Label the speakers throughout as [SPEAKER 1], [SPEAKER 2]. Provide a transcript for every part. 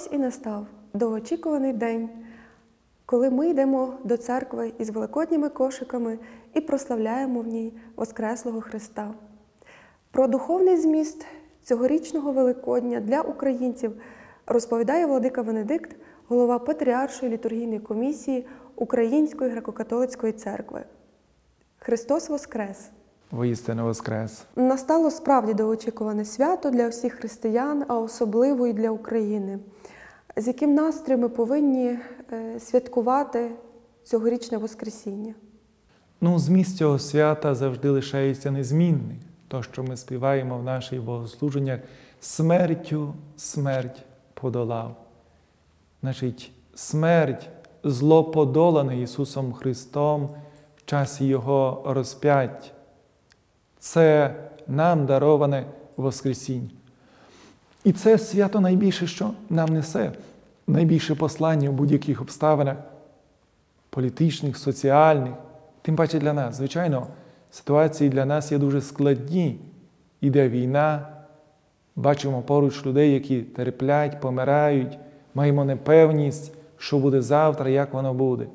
[SPEAKER 1] Ось і настав довгоочікуваний день, коли ми йдемо до церкви із великодніми кошиками і прославляємо в ній Воскреслого Христа. Про духовний зміст цьогорічного Великодня для українців розповідає владика Венедикт, голова Патріаршої літургійної комісії Української греко-католицької церкви. Христос Воскрес!
[SPEAKER 2] Воістину Воскрес!
[SPEAKER 1] Настало справді довгоочікуване свято для всіх християн, а особливо і для України. З яким настроєм ми повинні е, святкувати цьогорічне Воскресіння?
[SPEAKER 2] Ну, зміст цього свята завжди лишається незмінний. То, що ми співаємо в наших богослуженнях, смертю смерть подолав. Значить, смерть зло подолане Ісусом Христом в часі Його розп'яття. Це нам дароване Воскресіння. І це свято найбільше, що нам несе, найбільше послання в будь-яких обставинах політичних, соціальних, тим паче для нас. Звичайно, ситуації для нас є дуже складні. Іде війна, бачимо поруч людей, які терплять, помирають, маємо непевність, що буде завтра, як воно буде.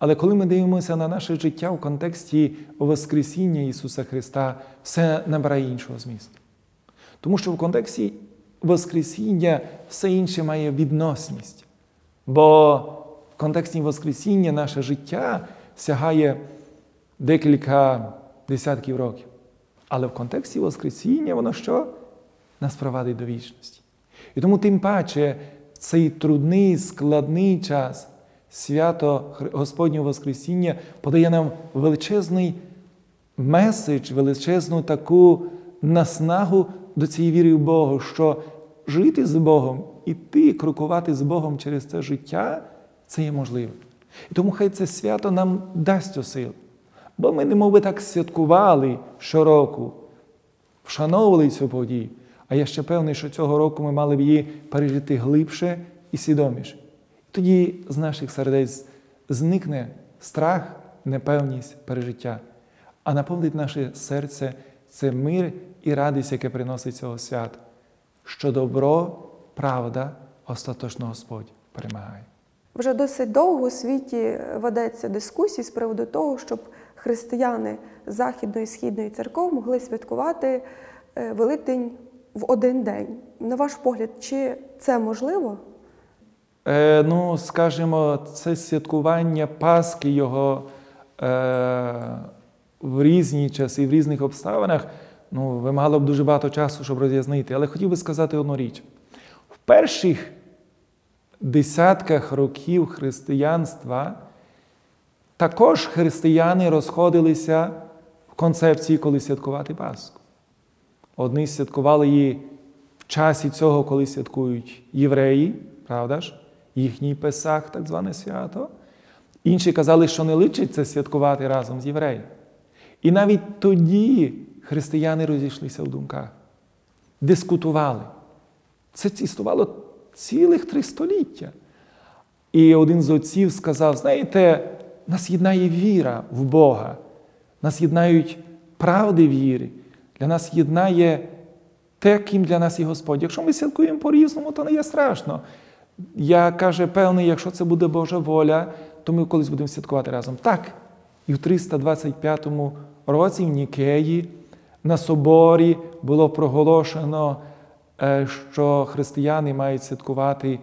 [SPEAKER 2] Але коли ми дивимося на наше життя в контексті Воскресіння Ісуса Христа, все набирає іншого змісту. Тому що в контексті Воскресіння все інше має відносність. Бо в контексті Воскресіння наше життя сягає декілька десятків років. Але в контексті Воскресіння воно що? Нас провадить до вічності. І тому, тим паче, цей трудний, складний час свято Господнього Воскресіння подає нам величезний меседж, величезну таку наснагу до цієї віри в Бога, що жити з Богом, іти, крокувати з Богом через це життя це є можливо. І тому хай це свято нам дасть осил. Бо ми не би так святкували щороку, вшановували цю подію. А я ще певний, що цього року ми мали б її пережити глибше і свідоміше. Тоді з наших сердець зникне страх, непевність пережиття, а наповнить наше серце це мир і радість, яке приносить цього свята, що добро, правда, остаточно Господь перемагає.
[SPEAKER 1] Вже досить довго у світі ведеться дискусії з приводу того, щоб християни Західної і Східної церков могли святкувати е, Великдень в один день. На ваш погляд, чи це можливо?
[SPEAKER 2] Е, Ну, скажімо, це святкування Пасхи його е, в різні часи, в різних обставинах ну, вимагало б дуже багато часу, щоб роз'яснити. Але хотів би сказати одну річ: в перших десятках років християнства також християни розходилися в концепції, коли святкувати Пасху. Одні святкували її в часі цього, коли святкують євреї, правда ж? Їхній Песах, так зване свято. Інші казали, що не личить це святкувати разом з євреями. І навіть тоді християни розійшлися в думках, дискутували. Це існувало цілих три століття. І один з отців сказав: знаєте, нас єднає віра в Бога, нас єднають правди віри, для нас єднає те, ким для нас є Господь. Якщо ми святкуємо по-різному, то не є страшно. Я каже, певний, якщо це буде Божа воля, то ми колись будемо святкувати разом. Так. І в 325 році в Нікеї на соборі було проголошено, е, що християни мають святкувати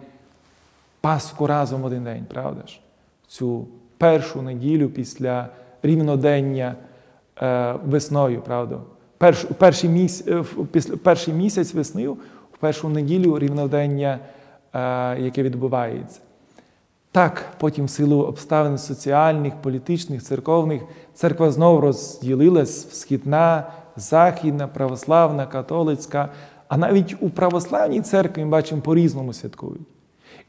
[SPEAKER 2] Пасху разом один день, правда ж? Цю першу неділю після рівнодення е, весною, правда? Перш, перший, місяць, після, перший місяць весни, в першу неділю рівнодення, е, яке відбувається. Так, потім, в силу обставин соціальних, політичних, церковних, церква знову розділилась східна, західна, православна, католицька, а навіть у православній церкві ми бачимо по-різному святкують.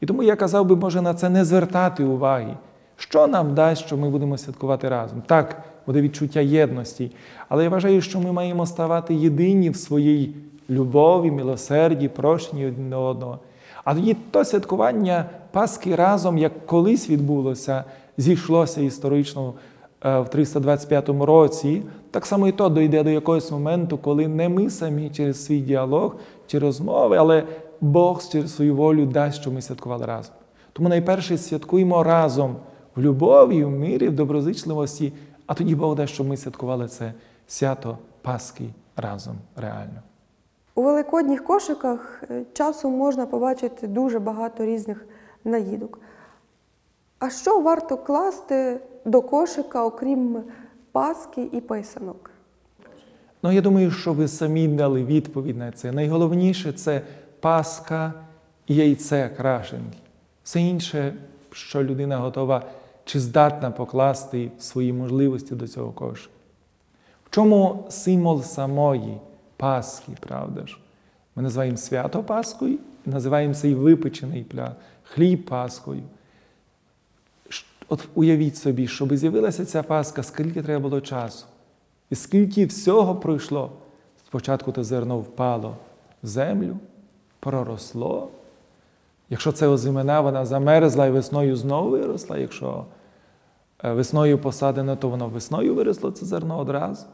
[SPEAKER 2] І тому я казав би, може, на це не звертати уваги. Що нам дасть, що ми будемо святкувати разом? Так, буде відчуття єдності. Але я вважаю, що ми маємо ставати єдині в своїй любові, милосерді, прощенні один одного. А тоді то святкування Пасхи разом, як колись відбулося, зійшлося історично в 325 році, так само і то дойде до якогось моменту, коли не ми самі через свій діалог чи розмови, але Бог через свою волю дасть, щоб ми святкували разом. Тому найперше святкуємо разом в любові, в мирі, в доброзичливості, а тоді Бог дасть, щоб ми святкували це свято Пасхи разом реально.
[SPEAKER 1] У великодніх кошиках е, часом можна побачити дуже багато різних наїдок. А що варто класти до кошика, окрім паски і писанок?
[SPEAKER 2] Ну, я думаю, що ви самі дали відповідь на це. Найголовніше це паска і яйце крашенки. Все інше, що людина готова чи здатна покласти свої можливості до цього кошика. В чому символ самої Пасхи, правда ж? Ми називаємо свято Пасхою, називаємо цей випечений пля, хліб Пасхою. От уявіть собі, щоб з'явилася ця Пасха, скільки треба було часу. І скільки всього пройшло. Спочатку те зерно впало в землю, проросло. Якщо це озимина, вона замерзла і весною знову виросла. Якщо е, весною посадено, то воно весною виросло це зерно одразу.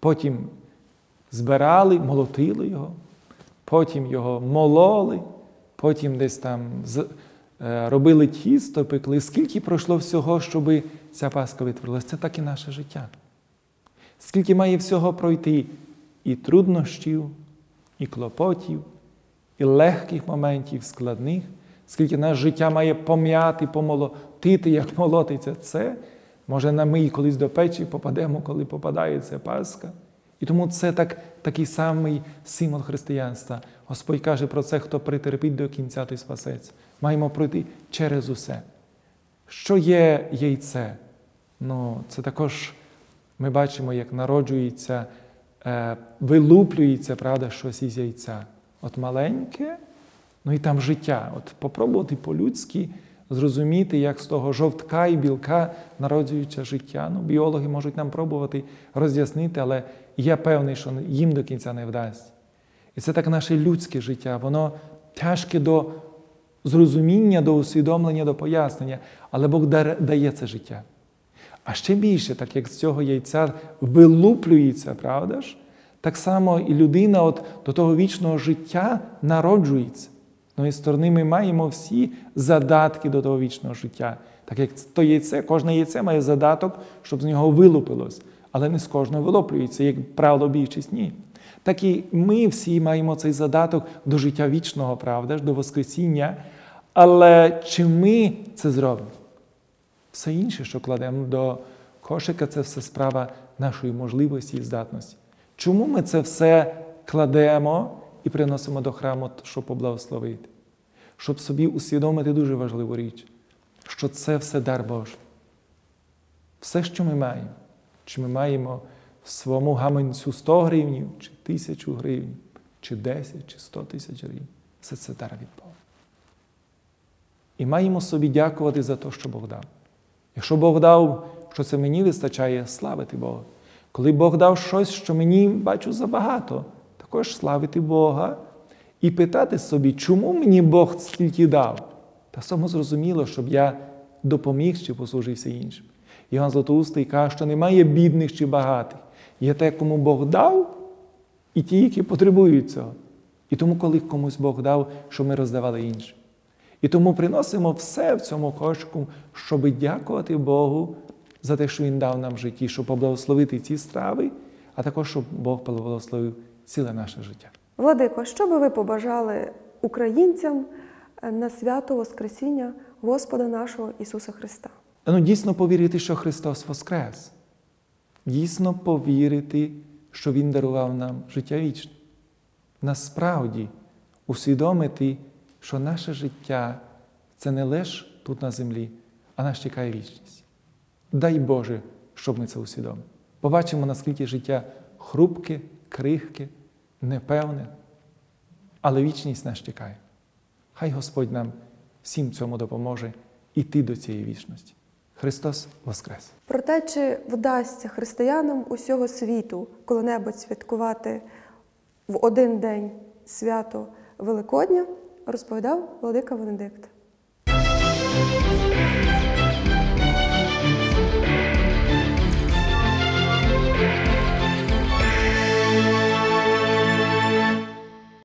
[SPEAKER 2] Потім збирали, молотили його, потім його мололи, потім десь там е, робили тісто, пекли. Скільки пройшло всього, щоб ця паска витворилася? Це так і наше життя. Скільки має всього пройти і труднощів, і клопотів, і легких моментів, складних, скільки наше життя має пом'яти, помолотити, як молотиться це. Може, на ми колись до печі попадемо, коли попадає ця Пасха. І тому це так, такий самий символ християнства. Господь каже про це, хто притерпить до кінця, той спасеться. Маємо пройти через усе. Що є яйце? Ну, це також ми бачимо, як народжується, е, вилуплюється, правда, щось із яйця. От маленьке, ну і там життя. От попробувати по-людськи зрозуміти, як з того жовтка і білка народжується життя. Ну, біологи можуть нам пробувати роз'яснити, але я певний, що їм до кінця не вдасться. І це так наше людське життя, воно тяжке до зрозуміння, до усвідомлення, до пояснення, але Бог дає це життя. А ще більше, так як з цього яйця вилуплюється, правда ж? Так само і людина от до того вічного життя народжується. З однієї сторони, ми маємо всі задатки до того вічного життя. Так як то яйце, кожне яйце має задаток, щоб з нього вилупилось, але не з кожного вилуплюється, як правило, більшість ні. Так і ми всі маємо цей задаток до життя вічного, правда ж, до Воскресіння. Але чи ми це зробимо? Все інше, що кладемо до кошика, це все справа нашої можливості і здатності. Чому ми це все кладемо і приносимо до храму, щоб поблагословити? Щоб собі усвідомити дуже важливу річ, що це все дар Божий. Все, що ми маємо, чи ми маємо в своєму гаманцю 100 гривнів, чи 1000 гривень, чи 10, чи 100 тисяч гривень, все це дар від Бога. І маємо собі дякувати за те, що Бог дав. Якщо Бог дав, що це мені вистачає, славити Бога. Коли Бог дав щось, що мені бачу забагато, також славити Бога і питати собі, чому мені Бог стільки дав? Та само зрозуміло, щоб я допоміг чи послужився іншим. Іван Златоустий каже, що немає бідних чи багатих. Є те, кому Бог дав, і ті, які потребують цього. І тому, коли комусь Бог дав, що ми роздавали іншим. І тому приносимо все в цьому кошику, щоб дякувати Богу за те, що Він дав нам в житті, щоб поблагословити ці страви, а також щоб Бог поблагословив ціле наше життя.
[SPEAKER 1] Владико, що би ви побажали українцям е, на свято Воскресіння Господа нашого Ісуса Христа?
[SPEAKER 2] Ну, дійсно повірити, що Христос Воскрес. Дійсно повірити, що Він дарував нам життя вічне. Насправді усвідомити, що наше життя це не лише тут на землі, а нас чекає вічність. Дай Боже, щоб ми це усвідомили. Побачимо, наскільки життя хрупке, крихке, непевне, але вічність нас чекає. Хай Господь нам всім цьому допоможе іти до цієї вічності. Христос Воскрес!
[SPEAKER 1] Про те, чи вдасться християнам усього світу коли-небудь святкувати в один день свято Великодня, розповідав Владика Венедикт.